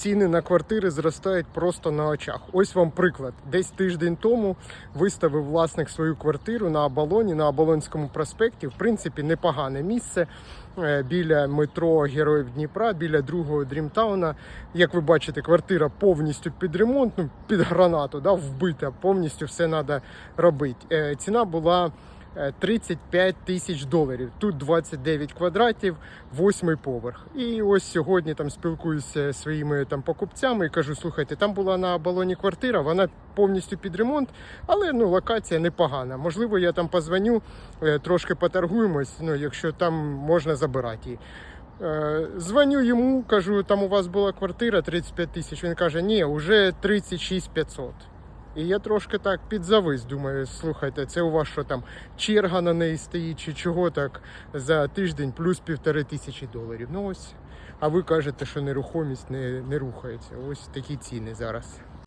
ціни на квартири зростають просто на очах. Ось вам приклад. Десь тиждень тому виставив власник свою квартиру на Абалоні, на Абалонському проспекті. В принципі, непогане місце е, біля метро Героїв Дніпра, біля другого Дрімтауна. Як ви бачите, квартира повністю під ремонт, ну, під гранату, да, вбита, повністю все треба робити. Е, Ціна була. Е, 35 тисяч доларів. Тут 29 квадратів, восьмий поверх. І ось сьогодні там спілкуюся зі своїми там покупцями і кажу: слухайте, там була на балоні квартира, вона повністю під ремонт, але ну локація непогана. Можливо, я там позвоню, е, трошки поторгуємось. Ну, якщо там можна забирати її. Е, Дзвоню йому, кажу, там у вас була квартира 35 тисяч. Він каже, ні, вже 36 500. І я трошки так підзавис, думаю, слухайте, це у вас що там черга на неї стоїть, чи чого так за тиждень плюс півтори тисячі доларів. Ну ось. А ви кажете, що нерухомість не, не рухається. Ось такі ціни зараз.